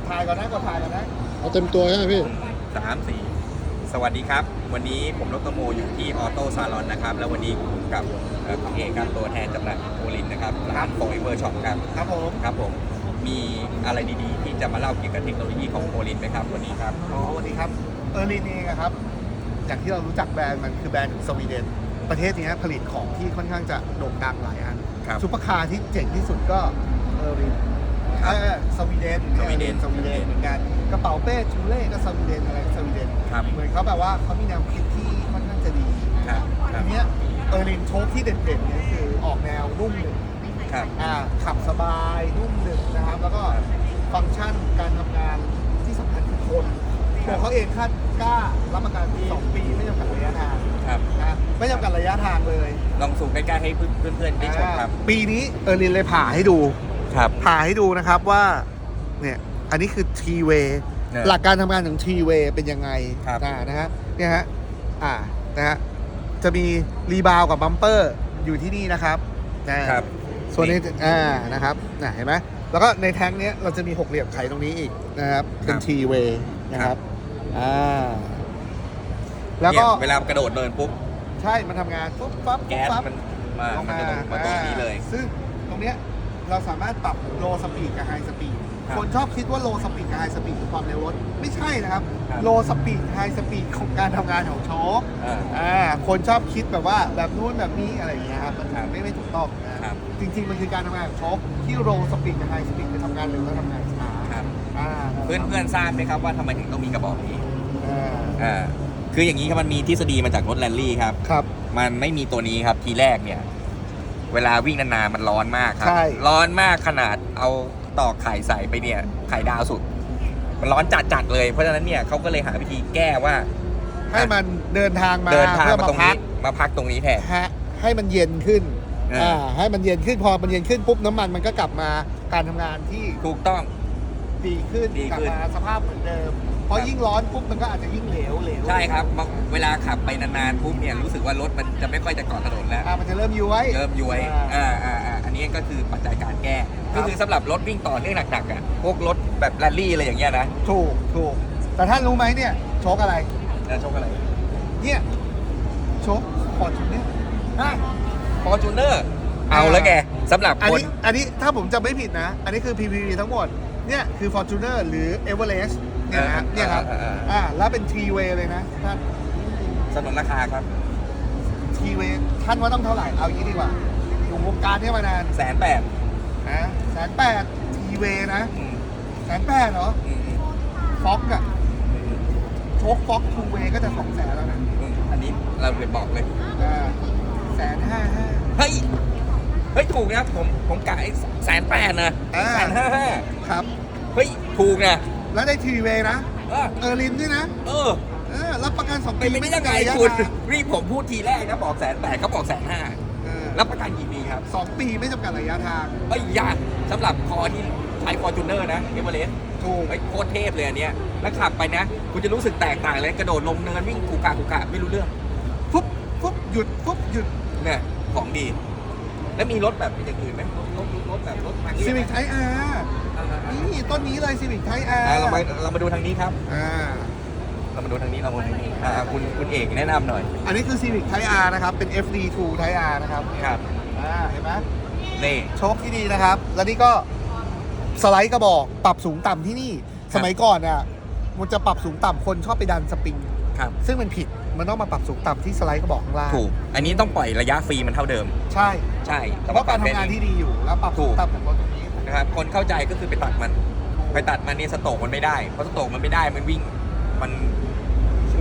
ดถ่ายก่อนนะกดถ่ายก่อนนะเอาเต็มตัวใช่ไหมพี่สามสี่สวัสดีครับ วันนี้ผมดรโมอยู่ที่ออโต้ซาลอนนะครับ แล้ววันนี้กับเอ่อคุณเอกครับตัวแทนจำหน่ายโอลินนะครับร้านโฟเวอร์ช็อปครับครับผมครับผมมีอะไรดีๆ ที่จะมาเล่าเกี่ยวกับเทคโนโลยีของโอลินไหมครับวันนี้ครับ อ๋อสวัสดีครับเออร์ลินเองอะครับ อย่างที่เรารู้จักแบรนด์มันคือแบรนด์สวีเดน ประเทศเนี้ยผลิตของที่ค่อนข้างจะโด่งดังหลายอันครับ ซุปเปอร์คาร์ที่เจ๋งที่สุดก็เออร์ลินครับเออ สวีเดนสวีเดนสวีเดนเหมือนกันกระเป๋าเป้ชูเล่ก็สวีเดนอะไรก็สวีเดนครับเหมือนเขาแบบว่าเขามีแนวคิดที่ค่อนข้างจะดีครับครัทีบเนี้ยเออร์ลินโชคที่เด่นๆเนี่ยคือออกแนวนุ่มหนึ่งครับอ่าขับสบายนุ่มหนึ่งนะครับแล้วก็ฟังก์ชันการทำงานที่สำคัญคือคนตัวเขาเองคาดกล้ารับประกัน2ปีไม่จำกัดระยะทางครับนะไม่จำกัดระยะทางเลย ลองสูงใกล้ๆให้เพื่อนๆได้ชมครับอ่าปีนี้เออร์ลินเลยผ่าให้ดู ครับ ผ่าให้ดูนะครับว่าเนี่ยอันนี้คือ T-way เนี่ยหลักการทำงานของ T-way เป็นยังไงครับ อ่านะฮะเนี่ยฮะอ่านะฮะจะมีรีบาวกับบัมเปอร์อยู่ที่นี่นะครับนะ ครับ ส่วนในอ่า นะครับน่ะเห็นไหม แล้วก็ในแท้งเนี้ยเราจะมีหกเหลี่ยมไขตรงนี้อีกนะครับ เป็น ครับ T-way นะครับ อ่า แล้วก็ เนี่ยเวลากระโดดเดินปุ๊บ ใช่ มันทำงานปุ๊บปั๊บปุ๊บแก๊สปั๊บมันมาลงมันมาจะลงมาตรงนี้เลยอ่าซึ่งตรงเนี้ย เราสามารถปรับโลสปีดกับไฮสปีดครับคนชอบคิดว่าโลสปีดกับไฮสปีดคือความเร็วรถ ไม่ใช่นะครับครับ โลสปีดไฮสปีดของการทำงานของโชคอ่า อ่าคนชอบคิดแบบว่าแบบนู้นแบบนี้อะไรอย่างเงี้ยครับมันครับไม่ไม่ถูกต้องนะครับ จริงๆมันคือการทำงานของโชคที่โลสปีดกับไฮสปีดจะทำงานเร็วและทำงานช้าครับอ่าเพื่อนๆทราบไหมครับว่าทำไมถึงต้องมีกระบอกนี้อ่าอ่าคืออย่างนี้ครับมันมีทฤษฎีมาจากรถแรลลี่ครับ ครับ มันไม่มีตัวนี้ครับทีแรกเนี่ย เวลาวิ่งนานๆมันร้อนมากครัใช่ ร้อนมากขนาดเอาตอกไข่ใส่ไปเนี่ยไข่ดาวสุด มันร้อนจัดๆเลยเพราะฉะนั้นเนี่ยเขาก็เลยหาวิธีแก้ว่าให้มันเดินทางมาเดินทางเพื่อมามาตรงพันี้กมาพักตรงนี้แทน ฮะให้มันเย็นขึ้นเอออ่อ่าให้มันเย็นขึ้นพอมันเย็นขึ้นปุ๊บน้ำมันมันก็กลับมาการทำงานที่ถูกต้อง ดีขึ้นดีกลับขึ้น มาสภาพเหมือนเดิม เพราะครับยิ่งร้อนปุ๊บมันก็อาจจะยิ่งเหลวเหลวใช่ครับบางเวลาขับไปนานๆปุ๊บเนี่ยรู้สึกว่ารถมันจะไม่ค่อยจะเกาะถนนแล้ว อ่ามันจะเริ่มย้วย เริ่มย้วยอ่าอ่าอ่าอ่าอันนี้ก็คือปัจจัยการแก้ ครัก็บคือสำหรับรถวิ่งต่อเนื่องหนักๆอะ พวกรถแบบแรลลี่อะไรอย่างเงี้ยนะถูกถูก แต่ท่านรู้ไหมเนี่ยโชคอะไรจะชกอะไรเนี่ยโชคพอร์จูเนอร์อะ ฟอร์จูเนอร์ เอาแล้วแกสำหรับอันคนนี้อันนี้ถ้าผมจำไม่ผิดนะ อันนี้คือ PPV ทั้งหมด เนี่ยคือ Fortuner หรือ Everest เนี่ยนะฮะเนี่ยครับอ่าอ่าอ่าอ่าแล้วเป็น T-way เลยนะท่านสนนราคาครับ T-way ท่านว่าต้องเท่าไหร่เอาอย่างนี้ดีกว่าอยู่วงการเนี้มานานแสนแปดนะแสนแปด T-way นะแสนแปดเหรอฟ็อกอะโชคฟ็อกทูเวก็จะสองแสนแล้วนะอันนี้เราเลยบอกเลยอ่าแสนห้าห้าเฮ้ยเฮ้ยถูกนะผมผมกะแสนแปดนะอ่าแสนห้าห้าครับเฮ้ยถูกนะ แล้วได้ทีเวนะ เออเออร์ลินด้วยนะ เออเออรับประกันสองเป็ปีนไปได้ยังไงจำกัดระยะคุณทางรีบผมพูดทีแรกนะบอกแสนแปดเขาบอกแสนห้าเออรับประกันกี่ปีครับสองปีไม่จำกัดระยะทางเอ้ยยากสำหรับคอที่ใช้ฟอร์จูเนอร์นะเอเวอเรสต์ถูกเฮ้ยโคตรเทพเลยอันเนี้ยแล้วขับไปนะ คุณจะรู้สึกแตกต่างเลยกระโดดลงเนินวิ่งกูกากูกาไม่รู้เรื่องฟุ๊บฟุ๊บหยุดฟุ๊บหยุดเนี่ยของดี แล้วมีรถแบบอย่างอื่นไหมรถรถรถแบบรถทางเรียซีบไหมวิกไทอาร์อ่าๆนี่ต้นนี้เลยซีวิกไทอาร์อ่าเรามาเรามาดูทางนี้ครับ อ่า เรามาดูทางนี้เรามาดูทางนี้อ่าคุณคุณเอกแนะนำหน่อย อันนี้คือซีวิกไทอาร์นะครับ เป็น FD2 ไทอาร์นะครับครับ อ่า เห็นไหมนี่โชคที่ดีนะครับ แล้วนี่ก็สไลด์กระบอก ปรับสูงต่ำที่นี่ สมัยก่อนอะ มันจะปรับสูงต่ำคนชอบไปดันสปริง ครับ ซึ่งมันผิดมันต้องมาปรับสูงต่ำที่สไลด์กระบอกข้างล่างถูก อันนี้ต้องปล่อยระยะฟรีมันเท่าเดิม ใช่ใช่แต่ว่าการทำงานที่ดีอยู่แล้วปรับสูงต่ำของรถตรงนี้นะครับคนเข้าใจก็คือไปตัดมัน ไปตัดมันนี่สโตรกมันไม่ได้เพราะสโตรกมันไม่ได้มันวิ่งมัน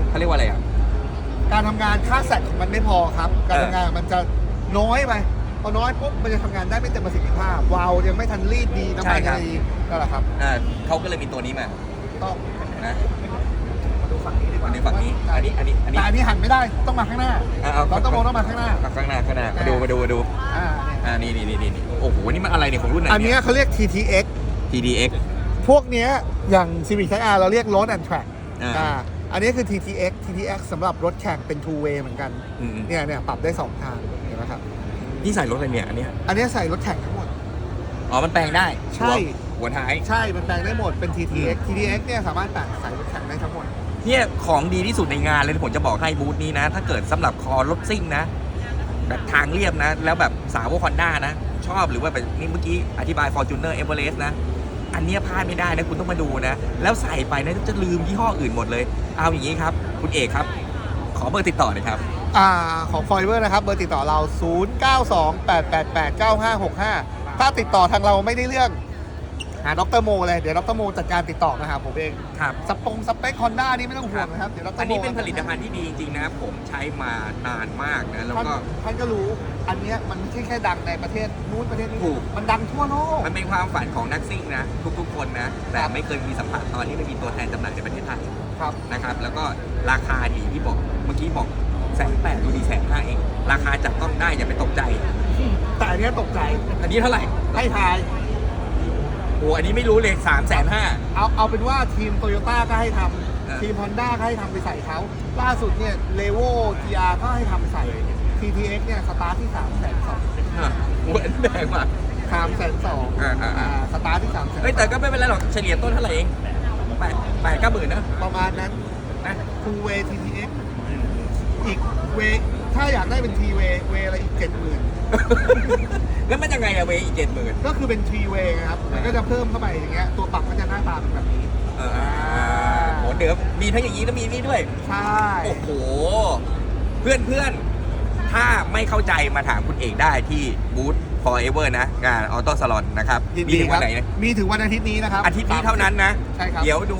เขาเรียกว่าอะไรอะการทำงานค่าแซดของมันไม่พอครับ การเออทำงานมันจะน้อยไปพอน้อยปุ๊บมันจะทำงานได้ไม่เต็มประสิทธิภาพวาล์วยังไม่ทันรีดดีน้ำมันยังดีนั่นแหละครับอ่าเขาก็เลยมีตัวนี้มาต้องนะ ฝั่งนี้ อันนี้ อันนี้ อันนี้แต่อันนี้หันไม่ได้ต้องมาข้างหน้าอะเอาเราต้องมองต้องมาข้างหน้าเอาข้างหน้าข้างหน้ามาดูมาดูมาดูอ่าอ่านี่นี่นี่นี่โอ้โห นี่มันอะไรเนี่ยของรุ่นไหนอันเนี้เนี่ยเขาเรียก TTX TDX พวกเนี้ยอย่าง Civic Type R เราเรียก Road and Track อ่า อ่าอันนี้คือ TTX TTX สำหรับรถแข่งเป็น two way เหมือนกัน อืมเนี่ยเนี่ยปรับได้สองทาง เห็นไหมครับ นี่ใส่รถอะไรเนี่ย อันเนี้ย อันนี้ใส่รถแข่งทั้งหมด อ๋อ มันแปลงได้ใช่รหัวท้าย ใช่ มันแปลงได้หมดเป็น TTX TTX เนี่ยสามารถแปลงใส่รถแข่งได้ทั้งหมด เนี่ยของดีที่สุดในงานเลยผมจะบอกให้บูธนี้นะ ถ้าเกิดสำหรับคอรถซิ่งนะ แบบทางเรียบนะ แล้วแบบสาวกฮอนด้านะ ชอบหรือว่าแบบนี่เมื่อกี้อธิบาย Fortuner Everest นะ อันเนี้ยพลาดไม่ได้นะคุณต้องมาดูนะ แล้วใส่ไปนะจะลืมยี่ห้ออื่นหมดเลย เอาอย่างนี้ครับ คุณเอกครับ ขอเบอร์ติดต่อหน่อยครับอ่าของ f o r e v e r นะครับ เบอร์ติดต่อเรา 0928889565 ถ้าติดต่อทางเราไม่ได้เรื่อง หาดรโมเลยเดี๋ยวดรโมจัดการติดต่อมาหาผมเองครับ สปงสเปคฮอนด้านี่ไม่ต้องห่วงนะครับเดี๋ยวดรโมอันนี้เป็นผลิตภัณฑ์ที่ดีจริงๆนะผมใช้มานานมากนะแล้วท่านก็ท่านก็รู้อันเนี้ยมันไม่ใช่แค่ดังในประเทศนู้นประเทศนี้ถูกมันดังทั่วโลกมันเป็นความฝันของนักซิ่งนะทุกๆ คนนะแต่ครับไม่เคยมีสัมผัสตอนนี้ไม่มีตัวแทนจำหน่ายในประเทศไทยครับนะครับแล้วก็ราคาดีที่บอกเมื่อกี้บอกแสนแปดดูดีแสนห้าเองราคาจับต้องได้อย่าไปตกใจแต่อันเนี้ยตกใจอันนี้เท่าไหร่ให้ทาย โอ้อันนี้ไม่รู้เลยสามแสนห้า เอาเอาเป็นว่าทีมโตโยต้าก็ให้ทเออำทีมฮอนด้าก็ให้ทำไปใส่เขาล่าสุดเนี่ยเลโว GR ก็ให้ทำใส่ TTX เนี่ยสตาร์ทที่3 2 0 0 0โอ้อันนี้แพงมาก3 2 0 0อ่าอ่าอ่า0สตาร์ทที่3 0 0เฮ้ยแต่ก็ไม่เป็นไรหรอกเฉลี่ยต้นเท่าไหร่เองแปดแปดเก้าหมื่นนะ0ประมาณนั้นนะ Full Way TTX อีกเวถ้าอยากได้เป็น T Way เวอะไรอีก70,000แล้วมันยังไงอะเวย์อีกเจ็ดหมื่นก็คือเป็น T Way นะครับมัน ก็จะเพิ่มเข้าไปอย่างเงี้ยตัวปรับก็จะหน้าตาเป็นแบบนี้เออโหเดี๋ยวมีทั้งอย่างนี้แล้วมีนี่ด้วย ใช่โอ้โห เพื่อนเพื่อนๆถ้าไม่เข้าใจมาถามคุณเอกได้ที่บูธ forever นะ งานออโต้สลอนนะครับ ยินมีดีถึงควัรันไหนนะมีถึงวันอาทิตย์นี้นะครับอาทิตย์นี้เท่านั้นนะ ใช่ครับ เดี๋ยวดู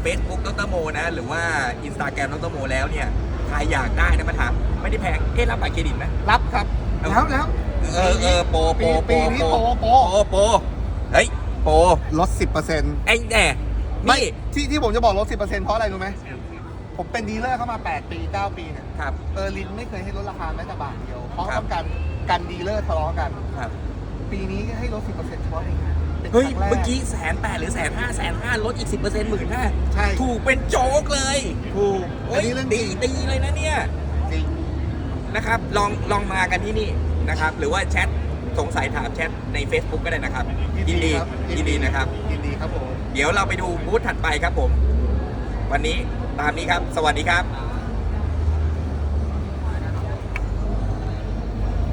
เฟซบุ๊กดรโมนะ หรือว่าอินสตาแกรมดรโมแล้วเนี่ยใครอยากได้นะมาถามไม่ได้แพงเอ๊ะรับบัตรเครดิตไหม รับครับแล้วแล้ว เออเออโปรโปรโปรปีนี้โปรโปรโปรโปรเฮ้ยโปรลด10%ไอ้แน่ไม่นี่ที่ที่ผมจะบอกลด10%เพราะอะไรรู้ไหมผมเป็นดีลเลอร์เข้ามา 8 ปี 9 ปีเนี่ยครับ เออร์ลินไม่เคยให้ลดราคาแม้แต่บาทเดียว เพราะครับ ต้องการกันดีลเลอร์ทะเลาะกัน ครับ ปีนี้ให้ลด10%เฉพาะในงานเป็นคเฮ้ยรั้งแรกเมื่อกี้แสนแปดหรือแสนห้าแสนห้าลดอีกสิบเปอร์เซ็นต์หมื่นห้าใช่ถูกเป็นโจ๊กเลยถูกโอ้อันยนี้เรื่องจดีริงดีเลยนะเนี่ยจริงนะครับ ลองลองมากันที่นี่ นะครับ หรือว่าแชทสงสัยถามแชทใน Facebook ก็ได้นะครับยินดีครับยินดีนะครับ ยินดีครับผม เดี๋ยวเราไปดูบูธถัดไปครับผม วันนี้ตามนี้ครับ สวัสดีครับ